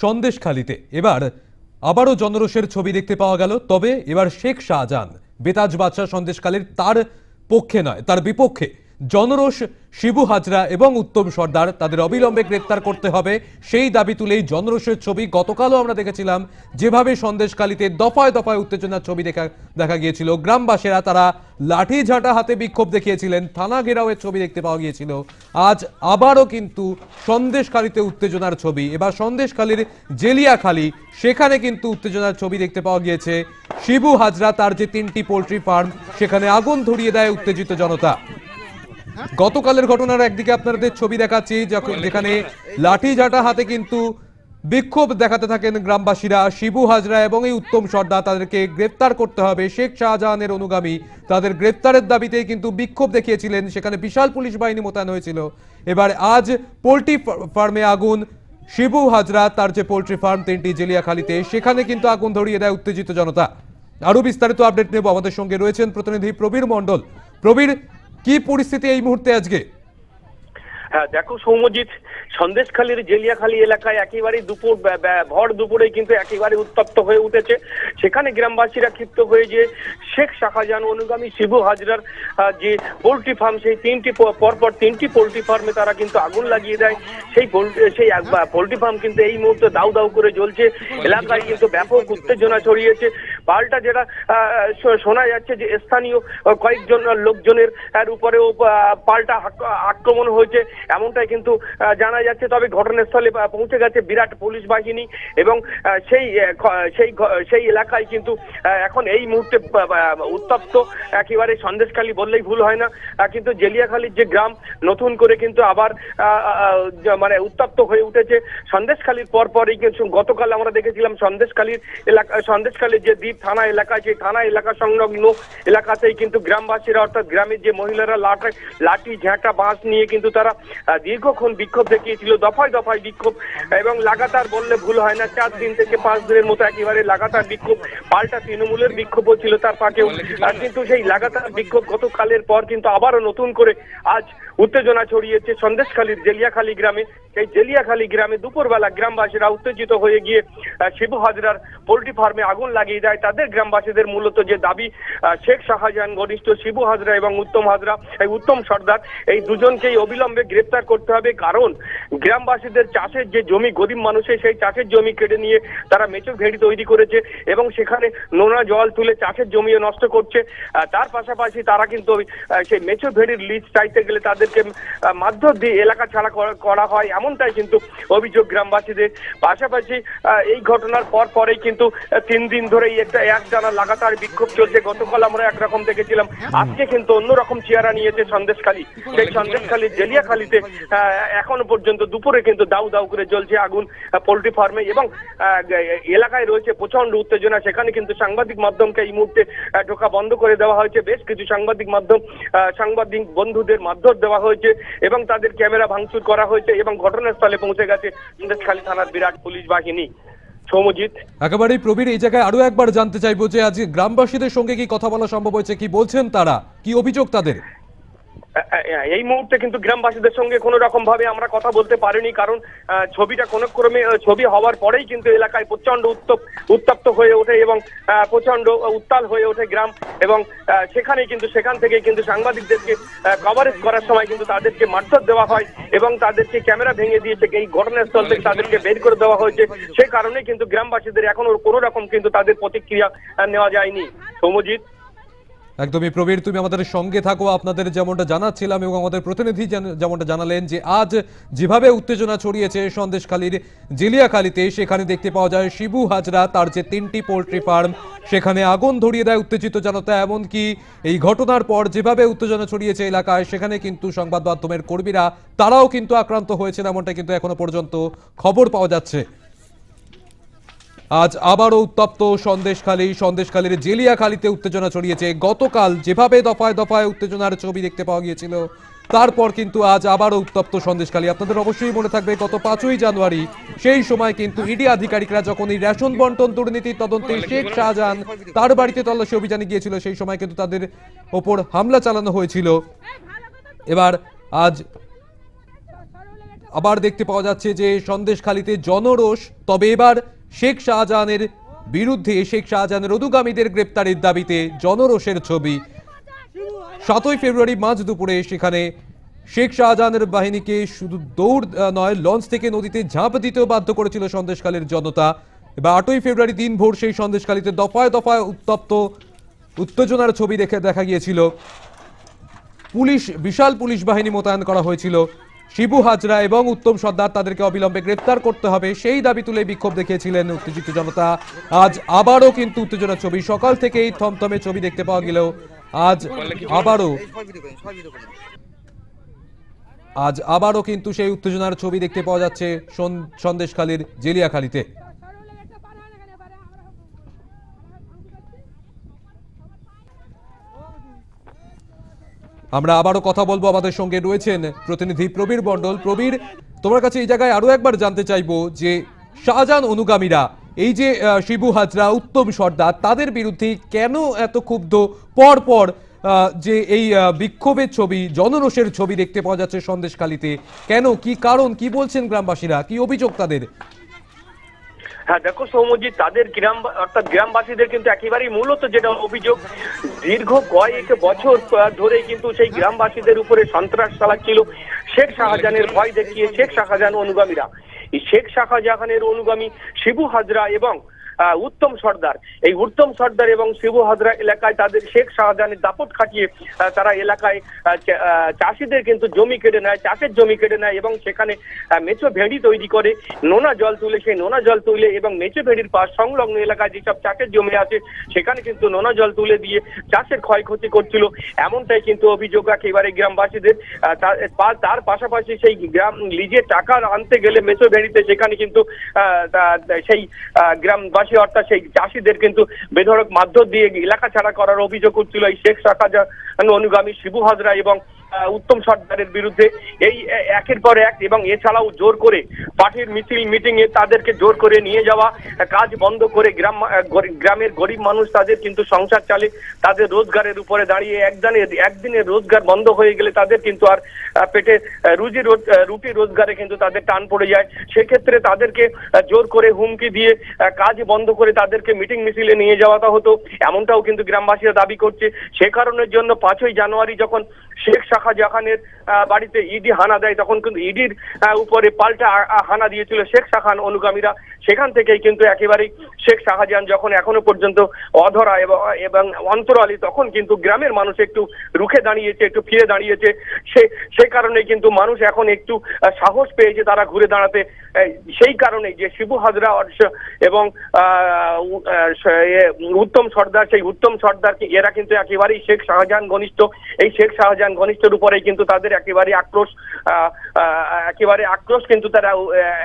সন্দেশখালিতে। এবার আবারও জনরোষের ছবি দেখতে পাওয়া গেল। তবে এবার শেখ শাহজাহান, বেতাজ বাদশাহ সন্দেশখালীর তার পক্ষে নয়, তার বিপক্ষে। জনরোষ, শিবু হাজরা এবং উত্তম সর্দার তাদের অবিলম্বে গ্রেপ্তার করতে হবে। সেই দাবি তুলেই জনরোষের ছবি গতকালও আমরা দেখেছিলাম। যেভাবে সন্দেশখালীতে দফায় দফায় উত্তেজনার ছবি দেখা দেখা গিয়েছিল। গ্রামবাসীরা তারা লাঠি ঝাঁটা হাতে বিক্ষোভ দেখিয়েছিলেন। থানা ঘেরাওয়ের ছবি দেখতে পাওয়া গিয়েছিল। আজ আবারও কিন্তু সন্দেশখালীতে উত্তেজনার ছবি। এবার সন্দেশখালীর জেলিয়াখালী, সেখানে কিন্তু উত্তেজনার ছবি দেখতে পাওয়া গিয়েছে। শিবু হাজরা তার যে তিনটি পোল্ট্রি ফার্ম, সেখানে আগুন ধরিয়ে দেয় উত্তেজিত জনতা। গতকালের ঘটনার একদিকে আপনাদের ছবি দেখাচ্ছি, যখন- লাঠি ঝাঁটা হাতে কিন্তু বিক্ষোভ দেখাতে থাকেন গ্রামবাসীরা। শিবু হাজরা এবং এই উত্তম সর্দার তাদেরকে গ্রেপ্তার করতে হবে। শেখ শাহজাহানের অনুগামী তাদের গ্রেপ্তারের দাবিতে কিন্তু বিক্ষোভ দেখিয়েছিলেন। সেখানে বিশাল পুলিশ বাহিনী মোতায়েন হয়েছিল। এবার আজ পোল্ট্রি ফার্মে আগুন। শিবু হাজরা, তার যে পোল্ট্রি ফার্ম তিনটি জেলিয়াখালীতে, সেখানে কিন্তু আগুন ধরিয়ে দেয় উত্তেজিত জনতা। আরও বিস্তারিত আপডেট নেব আমাদের সঙ্গে রয়েছেন প্রতিনিধি প্রবীর মণ্ডল। প্রবীর কি পরিস্থিতি এই মুহূর্তে আজকে? হ্যাঁ দেখো সৌম্যজিৎ, সন্দেশখালীর জেলিয়াখালী এলাকায় একেবারে দুপুর ভর দুপুরে কিন্তু একেবারে উত্তপ্ত হয়ে উঠেছে। সেখানে গ্রামবাসীরা ক্ষিপ্ত হয়ে যে শেখ শাহজাহান অনুগামী শিবু হাজরার যে পোলট্রি ফার্ম, সেই তিনটি পরপর তিনটি পোলট্রি ফার্মে তারা কিন্তু আগুন লাগিয়ে দেয়। সেই সেই পোলট্রি ফার্ম কিন্তু এই মুহূর্তে দাউ দাউ করে জ্বলছে। এলাকায় কিন্তু ব্যাপক উত্তেজনা ছড়িয়েছে। পাল্টা যেটা শোনা যাচ্ছে যে স্থানীয় কয়েকজন লোকজনের উপরেও পাল্টা আক্রমণ হয়েছে, এমনটাই কিন্তু জানা যাচ্ছে। তবে ঘটনাস্থলে পৌঁছে গেছে বিরাট পুলিশ বাহিনী এবং সেই সেই সেই এলাকায় কিন্তু এখন এই মুহূর্তে উত্তপ্ত, একেবারে সন্দেশখালী বললেই ভুল হয় না। কিন্তু জেলিয়াখালীর যে গ্রাম, নতুন করে কিন্তু আবার মানে উত্তপ্ত হয়ে উঠেছে। সন্দেশখালীর পর পরই কিন্তু গতকাল আমরা দেখেছিলাম সন্দেশখালীর এলাকা, সন্দেশখালীর যে দ্বীপ থানা এলাকা সেই থানা এলাকা সংলগ্ন এলাকাতেই কিন্তু গ্রামবাসীরা অর্থাৎ গ্রামের যে মহিলারা লাঠি লাঠি, ঝাঁটা, বাঁশ নিয়ে কিন্তু তারা দীর্ঘক্ষণ বিক্ষোভ দেখিয়েছিল, দফায় দফায় বিক্ষোভ। এবং লাগাতার বললে ভুল হয় না, চার দিন থেকে পাঁচ দিনের মতো একেবারে লাগাতার বিক্ষোভ। পাল্টা তৃণমূলের বিক্ষোভও ছিল তার ফাঁকেও। কিন্তু সেই লাগাতার বিক্ষোভ গতকালের পর কিন্তু আবারও নতুন করে আজ উত্তেজনা ছড়িয়েছে সন্দেশখালীর জেলিয়াখালী গ্রামে। সেই জেলিয়াখালী গ্রামে দুপুরবেলা গ্রামবাসীরা উত্তেজিত হয়ে গিয়ে শিবু হাজরার পোল্ট্রি ফার্মে আগুন লাগিয়ে দেয়। তাদের গ্রামবাসীদের মূলত যে দাবি শেখ শাহজাহান, ঘনিষ্ঠ শিবু হাজরা এবং উত্তম হাজরা, এই উত্তম সর্দার, এই দুজনকেই অবিলম্বে গ্রেপ্তার করতে হবে। কারণ গ্রামবাসীদের চাষের যে জমি, গরিব মানুষের সেই চাষের জমি কেটে নিয়ে তারা মেচো ভেড়ি তৈরি করেছে এবং সেখানে নোনা জল তুলে চাষের জমিও নষ্ট করছে। তার পাশাপাশি তারা কিন্তু সেই মেচো ভেড়ির লিজ চাইতে গেলে তাদেরকে মারধর দিয়ে এলাকা ছাড়া করা- হয় এমনটাই কিন্তু অভিযোগ গ্রামবাসীদের। পাশাপাশি এই ঘটনার পর পরেই কিন্তু তিন দিন ধরেই একটা এক জানা লাগাতার বিক্ষোভ চলছে। গতকাল আমরা একরকম দেখেছিলাম। আজকে কিন্তু অন্যরকম চেহারা নিয়েছে সন্দেশখালী। সেই সন্দেশখালী জেলিয়াখালীতে এখনও পর্যন্ত দুপুরে কিন্তু দাউ দাউ করে জ্বলছে আগুন পোল্ট্রি ফার্মে এবং এলাকায় রয়েছে প্রচণ্ড উত্তেজনা। সেখানে কিন্তু সাংবাদিক মাধ্যমকে এই মুহূর্তে ঢোকা বন্ধ করে দেওয়া হয়েছে। বেশ কিছু সাংবাদিক মাধ্যম সাংবাদিক বন্ধুদের মারধর দেওয়া হয়েছে এবং তাদের ক্যামেরা ভাঙচুর করা হয়েছে এবং ঘটনাস্থলে পৌঁছে গেছে সন্দেশখালী থানার বিরাট পুলিশ বাহিনী। সৌমজিৎ। একেবারেই প্রবীর এই জায়গায় আরও একবার জানতে চাইব যে আজ গ্রামবাসীদের সঙ্গে কি কথা বলা সম্ভব হয়েছে, কি বলছেন তারা, কি অভিযোগ তাদের? এই মুহূর্তে কিন্তু গ্রামবাসীদের সঙ্গে কোনো রকম ভাবে আমরা কথা বলতে পারিনি, কারণ ছবিটা কোনো ক্রমে ছবি হওয়ার পরেই কিন্তু এলাকায় প্রচণ্ড উত্তপ, উত্তপ্ত হয়ে ওঠে এবং প্রচণ্ড উত্তাল হয়ে ওঠে গ্রাম এবং সেখানে কিন্তু, সেখান থেকে কিন্তু সাংবাদিকদেরকে কভারেজ করার সময় কিন্তু তাদেরকে মারধর দেওয়া হয় এবং তাদেরকে ক্যামেরা ভেঙে দিয়েছে, এই ঘটনাস্থল থেকে তাদেরকে বের করে দেওয়া হয়েছে। সেই কারণে কিন্তু গ্রামবাসীদের এখনও কোনো রকম কিন্তু তাদের প্রতিক্রিয়া নেওয়া যায়নি। সৌমজিৎ? একদমই প্রবীর, তুমি আমাদের সঙ্গে থাকো। আপনাদের যেমনটা জানাচ্ছিলাম এবং আমাদের প্রতিনিধি যেমনটা জানালেন যে আজ যেভাবে উত্তেজনা ছড়িয়েছে সন্দেশখালীর জেলিয়াখালীতে, সেখানে দেখতে পাওয়া যায় শিবু হাজরা, তার যে তিনটি পোলট্রি ফার্ম, সেখানে আগুন ধরিয়ে দেয় উত্তেজিত জনতা। এমনকি এই ঘটনার পর যেভাবে উত্তেজনা ছড়িয়েছে এলাকায়, সেখানে কিন্তু সংবাদ মাধ্যমের কর্মীরা, তারাও কিন্তু আক্রান্ত হয়েছেন এমনটা কিন্তু এখনও পর্যন্ত খবর পাওয়া যাচ্ছে। আজ আবারও উত্তপ্ত সন্দেশখালী। সন্দেশখালীর জেলিয়াখালীতে উত্তেজনা ছড়িয়েছে। গতকাল যেভাবে দফায় দফায় উত্তেজনার ছবি দেখতে পাওয়া গিয়েছিল তারপর কিন্তু আজ আবারও উত্তপ্ত সন্দেশখালী। আপনাদের অবশ্যই মনে থাকবে গত পাঁচই জানুয়ারি সেই সময় কিন্তু ইডি আধিকারিকরা যখন এই রেশন বন্টন দুর্নীতির তদন্তে শেখ শাহজাহান তার বাড়িতে তল্লাশি অভিযানে গিয়েছিল সেই সময় কিন্তু তাদের ওপর হামলা চালানো হয়েছিল। এবার আজ আবার দেখতে পাওয়া যাচ্ছে যে সন্দেশখালিতে জনরোষ। তবে এবার শেখ শাহজাহানের বিরুদ্ধে শেখ শাহজাহানের অনুগামীদের গ্রেপ্তারের দাবিতে জনরোষের ছবি। সাতই ফেব্রুয়ারি মাঝ দুপুরে সেখানে শেখ শাহজাহানের বাহিনীকে শুধু দৌড় নয়, লঞ্চ থেকে নদীতে ঝাঁপ দিতেও বাধ্য করেছিল সন্দেশখালীর জনতা। এবার আটই ফেব্রুয়ারি দিন ভোর সেই সন্দেশকালীতে দফায় দফায় উত্তপ্ত, উত্তেজনার ছবি দেখে দেখা গিয়েছিল। পুলিশ, বিশাল পুলিশ বাহিনী মোতায়েন করা হয়েছিল। শিবু হাজরা এবং উত্তম সর্দার তাদেরকে অবিলম্বে গ্রেপ্তার করতে হবে, সেই দাবি তুলে বিক্ষোভ দেখিয়েছিলেন উত্তেজিত জনতা। আজ আবারও কিন্তু উত্তেজনার ছবি, সকাল থেকেই থমথমে ছবি দেখতে পাওয়া গেলেও আজ আবারও আজ আবারও কিন্তু সেই উত্তেজনার ছবি দেখতে পাওয়া যাচ্ছে সন- সন্দেশখালীর জেলিয়াখালীতে। আমরা আবারও কথা বলব আমাদের সঙ্গে রয়েছেন প্রতিনিধি প্রবীর মণ্ডল। প্রবীর, তোমার কাছে এই জায়গায় আরও একবার জানতে চাইব যে শাহজাহান অনুগামীরা, এই যে শিবু হাজরা, উত্তম সর্দার, তাদের বিরুদ্ধে কেন এত ক্ষুব্ধ? পর পর যে এই বিক্ষোভের ছবি, জনরোষের ছবি দেখতে পাওয়া যাচ্ছে সন্দেশখালীতে। কেন, কি কারণ, কি বলছেন গ্রামবাসীরা? কি অভিযোগ তাদের? হ্যাঁ দেখো সৌমজিৎ তাদের গ্রাম, অর্থাৎ গ্রামবাসীদের কিন্তু একেবারেই মূলত যেটা অভিযোগ, দীর্ঘ কয়েক বছর ধরে কিন্তু সেই গ্রামবাসীদের উপরে সন্ত্রাস চালাচ্ছিল শেখ শাহজাহানের ভয় দেখিয়ে শেখ শাহজাহান অনুগামীরা। শেখ শাহজাহানের অনুগামী শিবু হাজরা এবং উত্তম সর্দার। এই উত্তম সর্দার এবং শিবু হাজরা এলাকায় তাদের শেখ শাহজাহানের দাপট খাটিয়ে তারা এলাকায় চাষিদের কিন্তু জমি কেটে নেয় চাষের জমি কেটে নেয় এবং সেখানে মেচো ভেড়ি তৈরি করে নোনা জল তুলে সেই নোনা জল তুলে এবং মেচো ভেড়ির পাশ সংলগ্ন এলাকায় যেসব চাষের জমি আছে সেখানে কিন্তু নোনা জল তুলে দিয়ে চাষের ক্ষয়ক্ষতি করছিল। এমনটাই কিন্তু অভিযোগ একেবারে গ্রামবাসীদের। তার পাশাপাশি সেই গ্রাম লিজে টাকা আনতে গেলে মেচো ভেড়িতে সেখানে কিন্তু সেই আহ, গ্রামবাসী অর্থাৎ সেই চাষিদের কিন্তু বেধড়ক মারধর দিয়ে এলাকা ছাড়া করার অভিযোগ উঠছিল এই শেখ শাহজাহান অনুগামী শিবু হাজরা এবং উত্তম সর্দারের বিরুদ্ধে এই একের পর এক এবং এছাড়াও জোর করে পার্টির মিছিল, মিটিং এ তাদেরকে জোর করে নিয়ে যাওয়া, কাজ বন্ধ করে গ্রাম গরি- গ্রামের গরিব মানুষ তাদের কিন্তু সংসার চালে, তাদের রোজগারের উপরে দাঁড়িয়ে একদিনের একদিনের রোজগার বন্ধ হয়ে গেলে তাদের কিন্তু আর পেটে রুজি রোজ- রুটি রোজগারে কিন্তু তাদের টান পড়ে যায়। সেক্ষেত্রে তাদেরকে জোর করে হুমকি দিয়ে কাজ বন্ধ করে তাদেরকে মিটিং মিছিলে নিয়ে যাওয়াটা হতো। এমনটাও কিন্তু গ্রামবাসীরা দাবি করছে। সে কারণের জন্য পাঁচই জানুয়ারি যখন শেখ শাখা জাহানের বাড়িতে ইডি হানা দেয়, তখন কিন্তু ইডির উপরে পাল্টা হানা দিয়েছিল শেখ শাখান অনুগামীরা। সেখান থেকেই কিন্তু একেবারেই শেখ শাহজাহান যখন এখনও পর্যন্ত অধরা এবং অন্তরালী, তখন কিন্তু গ্রামের মানুষ একটু রুখে দাঁড়িয়েছে, একটু ফিরে দাঁড়িয়েছে। সে সেই কারণে কিন্তু মানুষ এখন একটু সাহস পেয়েছে তারা ঘুরে দাঁড়াতে। সেই কারণে যে শিবু হাজরা এবং উত্তম সর্দার, সেই উত্তম সর্দার এরা কিন্তু একেবারেই শেখ শাহজাহান ঘনিষ্ঠ। এই শেখ শাহজাহান ঘনিষ্ঠর উপরেই কিন্তু তাদের একেবারে আক্রোশ একেবারে আক্রোশ কিন্তু তারা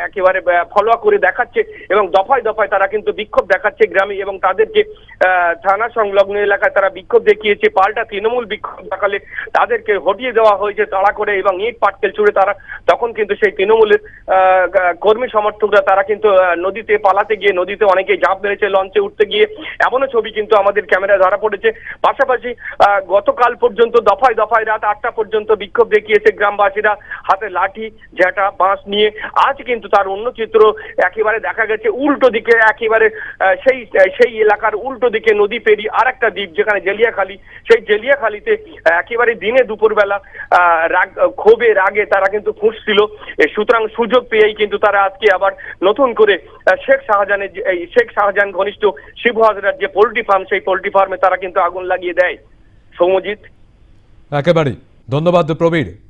একেবারে ফলো করে দেখাচ্ছে এবং দফায় দফায় তারা কিন্তু বিক্ষোভ দেখাচ্ছে গ্রামে এবং তাদেরকে আহ, থানা সংলগ্ন এলাকায় তারা বিক্ষোভ দেখিয়েছে পাল্টা তৃণমূল বিক্ষোভ দেখালে তাদেরকে হটিয়ে দেওয়া হয়েছে তাড়া করে এবং ইট পাটকেল ছুড়ে তারা তখন কিন্তু সেই তৃণমূলের কর্মী সমর্থকরা তারা কিন্তু নদীতে পালাতে গিয়ে নদীতে অনেকেই ঝাঁপ মেরেছে লঞ্চে উঠতে গিয়ে এমনও ছবি কিন্তু আমাদের ক্যামেরায় ধরা পড়েছে। পাশাপাশি গতকাল পর্যন্ত দফায় দফায় রাত আটটা পর্যন্ত বিক্ষোভ দেখিয়েছে গ্রামবাসীরা। হাতে লাঠি ঝ্যাঁটা বাঁশ নিয়ে। আজ কিন্তু তার অন্য চিত্র একেবারে দেখা গেছে উল্টো দিকে, একেবারে সেই সেই এলাকার উল্টো দিকে নদী পেরিয়ে আর একটা দ্বীপ যেখানে জেলিয়াখালী। সেই জেলিয়াখালীতে একেবারে দিনে দুপুরবেলা রাগ, ক্ষোভে, রাগে তারা কিন্তু ফুঁসছিল সুতরাং সুযোগ পেয়েই কিন্তু তারা আজকে আবার নতুন করে শেখ শাহজাহানের শেখ শাহজাহান ঘনিষ্ঠ শিবু হাজরার যে পোল্ট্রি ফার্ম, সেই পোল্ট্রি ফার্মে তারা কিন্তু আগুন লাগিয়ে দেয়। সৌমজিৎ একেবারেই। ধন্যবাদ প্রবীর।